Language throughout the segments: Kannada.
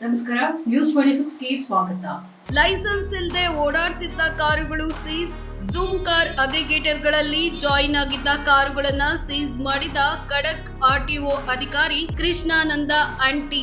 ನಮಸ್ಕಾರ ನ್ಯೂಸ್ ಟ್ವೆಂಟಿ ಸಿಕ್ಸ್ಗೆ ಸ್ವಾಗತ. ಲೈಸೆನ್ಸ್ ಇಲ್ಲದೆ ಓಡಾಡ್ತಿದ್ದ ಕಾರುಗಳು ಸೀಸ್ ಜೂಮ್ ಕಾರ್ ಅಗ್ರಿಗೇಟರ್ಗಳಲ್ಲಿ ಜಾಯಿನ್ ಆಗಿದ್ದ ಕಾರುಗಳನ್ನ ಸೀಸ್ ಮಾಡಿದ ಖಡಕ್ ಆರ್ಟಿಒ ಅಧಿಕಾರಿ ಕೃಷ್ಣಾನಂದ ಅಂಟಿ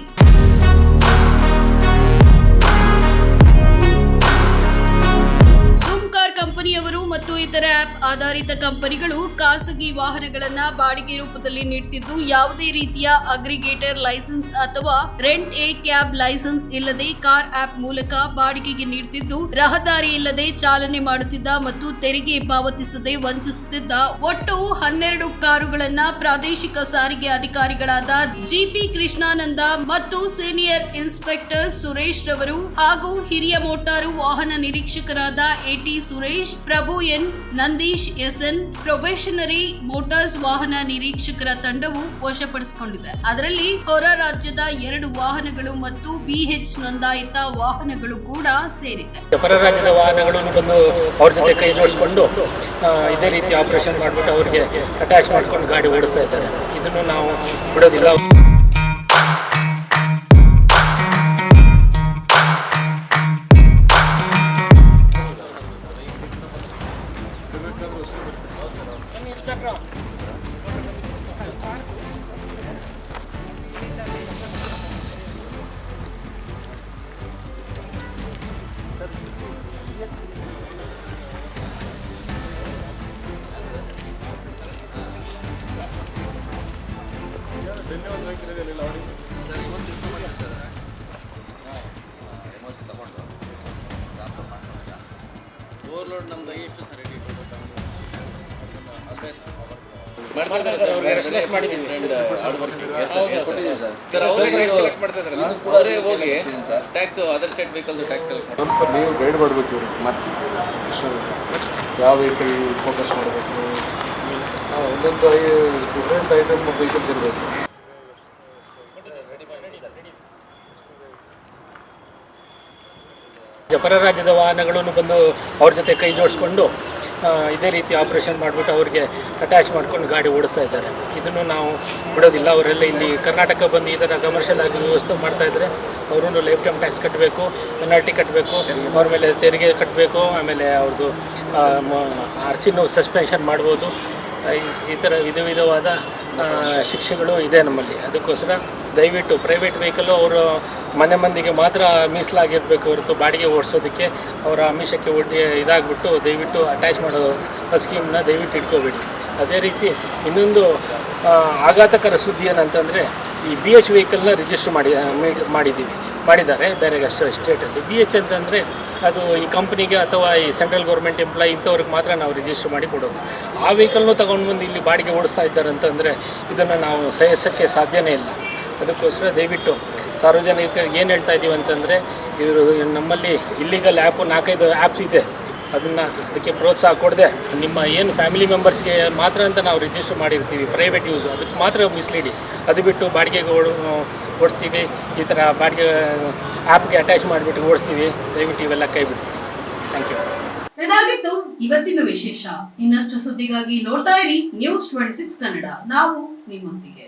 ಇತರ ಆಪ್ ಆಧಾರಿತ ಕಂಪನಿಗಳು ಖಾಸಗಿ ವಾಹನಗಳನ್ನು ಬಾಡಿಗೆ ರೂಪದಲ್ಲಿ ನೀಡುತ್ತಿದ್ದು ಯಾವುದೇ ರೀತಿಯ ಅಗ್ರಿಗೇಟರ್ ಲೈಸೆನ್ಸ್ ಅಥವಾ ರೆಂಟ್ ಎ ಕ್ಯಾಬ್ ಲೈಸೆನ್ಸ್ ಇಲ್ಲದೆ ಕಾರ್ ಆಪ್ ಮೂಲಕ ಬಾಡಿಗೆಗೆ ನೀಡುತ್ತಿದ್ದು ರಹದಾರಿ ಇಲ್ಲದೆ ಚಾಲನೆ ಮಾಡುತ್ತಿದ್ದ ಮತ್ತು ತೆರಿಗೆ ಪಾವತಿಸದೆ ವಂಚಿಸುತ್ತಿದ್ದ ಒಟ್ಟು ಹನ್ನೆರಡು ಕಾರುಗಳನ್ನ ಪ್ರಾದೇಶಿಕ ಸಾರಿಗೆ ಅಧಿಕಾರಿಗಳಾದ ಜಿಪಿ ಕೃಷ್ಣಾನಂದ ಮತ್ತು ಸೀನಿಯರ್ ಇನ್ಸ್ಪೆಕ್ಟರ್ ಸುರೇಶ್ ರವರು ಹಾಗೂ ಹಿರಿಯ ಮೋಟಾರು ವಾಹನ ನಿರೀಕ್ಷಕರಾದ A T Suresh, Prabhu N Nandish S N probationary motors ವಾಹನ ನಿರೀಕ್ಷಕರ ತಂಡವು ವಶಪಡಿಸಿಕೊಂಡಿದೆ. ಅದರಲ್ಲಿ ಹೊರ ರಾಜ್ಯದ ಎರಡು ವಾಹನಗಳು ಮತ್ತು ಬಿಎಚ್ ನೋಂದಾಯಿತ ವಾಹನಗಳು ಕೂಡ ಸೇರಿದೆ ಹೊರ ರಾಜ್ಯದ ವಾಹನಗಳನ್ನು ಬಂದು ಅವ್ರ ಜೊತೆ ಕೈ ಜೋಡಿಸ್ಕೊಂಡು ಇದೇ ರೀತಿ ಆಪರೇಷನ್ ಮಾಡಿಬಿಟ್ಟು ಅವ್ರಿಗೆ ಅಟ್ಯಾಚ್ ಮಾಡ್ಕೊಂಡು ಗಾಡಿ ಓಡಿಸ್ತಾ ಇದ್ದಾರೆ. ಇದನ್ನು ನಾವು ಬಿಡೋದಿಲ್ಲ. ಓವರ್ಲೋಡ್ ನಮ್ದು ಎಷ್ಟು ಸರ್ ಟ್ಯಾಕ್ಸ್ ವೆಹಿಕಲ್ ಟ್ಯಾಕ್ಸ್ ನೀವು ಗೈಡ್ ಮಾಡಬೇಕು ಯಾವ ವೆಹಿಕಲ್ ಫೋಕಸ್ ಮಾಡಬೇಕು ಒಂದೊಂದು ವೆಹಿಕಲ್ಸ್ ರಾಜ್ಯದ ವಾಹನಗಳನ್ನು ಬಂದು ಅವ್ರ ಜೊತೆ ಕೈ ಜೋಡಿಸ್ಕೊಂಡು ಇದೇ ರೀತಿ ಆಪರೇಷನ್ ಮಾಡಿಬಿಟ್ಟು ಅವ್ರಿಗೆ ಅಟ್ಯಾಚ್ ಮಾಡ್ಕೊಂಡು ಗಾಡಿ ಓಡಿಸ್ತಾ ಇದ್ದಾರೆ. ಇದನ್ನು ನಾವು ಬಿಡೋದಿಲ್ಲ. ಅವರೆಲ್ಲ ಇಲ್ಲಿ ಕರ್ನಾಟಕ ಬಂದು ಈ ಥರ ಕಮರ್ಷಿಯಲ್ ಆಗಿ ವ್ಯವಸ್ಥೆ ಮಾಡ್ತಾ ಇದ್ದಾರೆ ಲೈಫ್ ಟೈಮ್ ಟ್ಯಾಕ್ಸ್ ಕಟ್ಟಬೇಕು ಪೆನಾಲ್ಟಿ ಕಟ್ಟಬೇಕು ಅವ್ರ ಮೇಲೆ ತೆರಿಗೆ ಕಟ್ಟಬೇಕು ಆಮೇಲೆ ಅವ್ರದ್ದು ಆರ್ ಸಿನೂ ಸಸ್ಪೆನ್ಷನ್ ಮಾಡ್ಬೋದು. ಈ- ಥರ ವಿಧ ವಿಧವಾದ ಶಿಕ್ಷೆಗಳು ಇದೆ ನಮ್ಮಲ್ಲಿ. ಅದಕ್ಕೋಸ್ಕರ ದಯವಿಟ್ಟು ಪ್ರೈವೇಟ್ ವೆಹಿಕಲ್ಲು ಅವರು ಮನೆ ಮಂದಿಗೆ ಮಾತ್ರ ಮೀಸಲಾಗಿರಬೇಕು ಹೊರತು ಬಾಡಿಗೆ ಓಡಿಸೋದಕ್ಕೆ ಅವರ ಆಮಿಷಕ್ಕೆ ಒಡ್ಡಿ ಇದಾಗ್ಬಿಟ್ಟು ದಯವಿಟ್ಟು ಅಟ್ಯಾಚ್ ಮಾಡೋ ಸ್ಕೀಮ್ನ ದಯವಿಟ್ಟು ಇಟ್ಕೋಬೇಡಿ. ಅದೇ ರೀತಿ ಇನ್ನೊಂದು ಆ, ಆಘಾತಕರ ಸುದ್ದಿ ಏನಂತಂದರೆ ಈ ಬಿ ಎಚ್ ವೆಹಿಕಲ್ನ ರಿಜಿಸ್ಟರ್ ಮಾಡಿ- ಮಾಡಿದ್ದೀವಿ. ಮಾಡಿದ್ದಾರೆ, ಬೇರೆ ಸ್ಟೇಟಲ್ಲಿ ಬಿ ಎಚ್ ಅಂತಂದರೆ ಅದು ಈ ಕಂಪ್ನಿಗೆ ಅಥವಾ ಈ ಸೆಂಟ್ರಲ್ ಗೌರ್ಮೆಂಟ್ ಎಂಪ್ಲಾಯ್ ಇಂಥವ್ರಿಗೆ ಮಾತ್ರ ನಾವು ರಿಜಿಸ್ಟರ್ ಮಾಡಿ ಕೊಡೋದು. ಆ ವೆಹಿಕಲ್ನು ತೊಗೊಂಡು ಬಂದು ಇಲ್ಲಿ ಬಾಡಿಗೆ ಓಡಿಸ್ತಾ ಇದ್ದಾರೆ ಅಂತಂದರೆ ಇದನ್ನು ನಾವು ಸಹಿಸೋಕ್ಕೆ ಸಾಧ್ಯನೇ ಇಲ್ಲ. ಅದಕ್ಕೋಸ್ಕರ ದಯವಿಟ್ಟು ಸಾರ್ವಜನಿಕರಿಗೆ ಏನು ಹೇಳ್ತಾ ಇದ್ದೀವಿ ಅಂತಂದರೆ ಇವರು ನಮ್ಮಲ್ಲಿ ಇಲ್ಲಿಗಲ್ ಆ್ಯಪು ನಾಲ್ಕೈದು ಆ್ಯಪ್ಸ್ ಇದೆ. ಅದನ್ನು ಅದಕ್ಕೆ ಪ್ರೋತ್ಸಾಹ ಕೊಡದೆ. ನಿಮ್ಮ ಏನು ಫ್ಯಾಮಿಲಿ ಮೆಂಬರ್ಸ್ಗೆ ಮಾತ್ರ ಅಂತ ನಾವು ರಿಜಿಸ್ಟರ್ ಮಾಡಿರ್ತೀವಿ ಪ್ರೈವೇಟ್ ಯೂಸು ಅದಕ್ಕೆ ಮಾತ್ರ ಮಿಸ್ಲೀಡಿ ಅದು ಬಿಟ್ಟು ಬಾಡಿಗೆಗೆ ಓಡ್, ಓಡಿಸ್ತೀವಿ, ಈ ಥರ ಬಾಡಿಗೆ ಆ್ಯಪ್ಗೆ ಅಟ್ಯಾಚ್ ಮಾಡಿಬಿಟ್ಟು ಓಡಿಸ್ತೀವಿ, ದಯವಿಟ್ಟು ಇವೆಲ್ಲ ಕೈ ಬಿಟ್ಟು ಥ್ಯಾಂಕ್ ಯು ಇದಾಗಿತ್ತು ಇವತ್ತಿನ ವಿಶೇಷ. ಇನ್ನಷ್ಟು ಸುದ್ದಿಗಾಗಿ ನೋಡ್ತಾ ಇರಿ ನ್ಯೂಸ್ ಟ್ವೆಂಟಿ ಸಿಕ್ಸ್ ಕನ್ನಡ ನಾವು ನಿಮ್ಮೊಂದಿಗೆ.